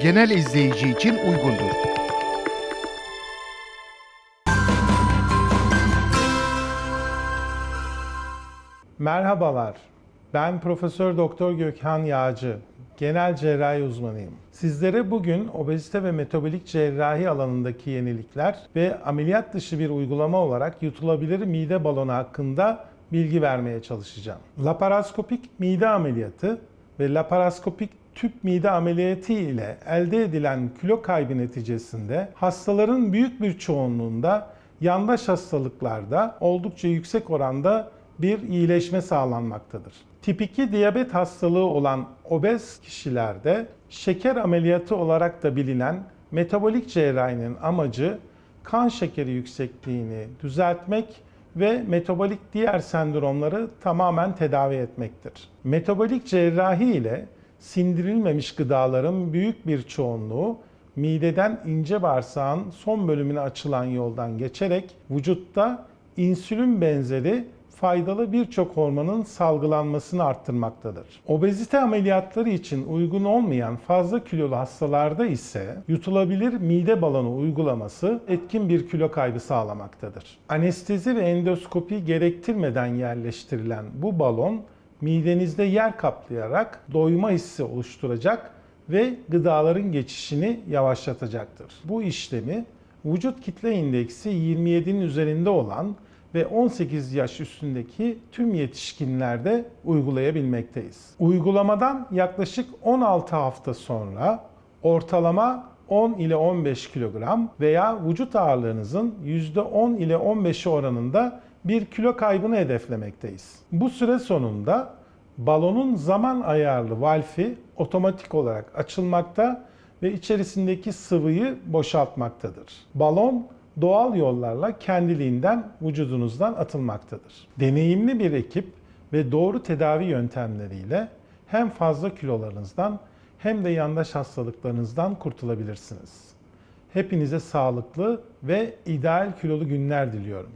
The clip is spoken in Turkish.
genel izleyici için uygundur. Merhabalar. Ben Profesör Doktor Gökhan Yağcı. Genel cerrahi uzmanıyım. Sizlere bugün obezite ve metabolik cerrahi alanındaki yenilikler ve ameliyat dışı bir uygulama olarak yutulabilir mide balonu hakkında bilgi vermeye çalışacağım. Laparoskopik mide ameliyatı ve laparoskopik tüp mide ameliyatı ile elde edilen kilo kaybı neticesinde hastaların büyük bir çoğunluğunda yandaş hastalıklarda oldukça yüksek oranda bir iyileşme sağlanmaktadır. Tip 2 diyabet hastalığı olan obez kişilerde şeker ameliyatı olarak da bilinen metabolik cerrahinin amacı kan şekeri yüksekliğini düzeltmek ve metabolik diğer sendromları tamamen tedavi etmektir. Metabolik cerrahi ile sindirilmemiş gıdaların büyük bir çoğunluğu mideden ince bağırsağın son bölümüne açılan yoldan geçerek vücutta insülin benzeri faydalı birçok hormonun salgılanmasını arttırmaktadır. Obezite ameliyatları için uygun olmayan fazla kilolu hastalarda ise yutulabilir mide balonu uygulaması etkin bir kilo kaybı sağlamaktadır. Anestezi ve endoskopi gerektirmeden yerleştirilen bu balon midenizde yer kaplayarak doyma hissi oluşturacak ve gıdaların geçişini yavaşlatacaktır. Bu işlemi vücut kitle indeksi 27'nin üzerinde olan ve 18 yaş üstündeki tüm yetişkinlerde uygulayabilmekteyiz. Uygulamadan yaklaşık 16 hafta sonra ortalama 10 ile 15 kilogram veya vücut ağırlığınızın %10 ile 15'i oranında bir kilo kaybını hedeflemekteyiz. Bu süre sonunda balonun zaman ayarlı valfi otomatik olarak açılmakta ve içerisindeki sıvıyı boşaltmaktadır. Balon doğal yollarla kendiliğinden vücudunuzdan atılmaktadır. Deneyimli bir ekip ve doğru tedavi yöntemleriyle hem fazla kilolarınızdan hem de yandaş hastalıklarınızdan kurtulabilirsiniz. Hepinize sağlıklı ve ideal kilolu günler diliyorum.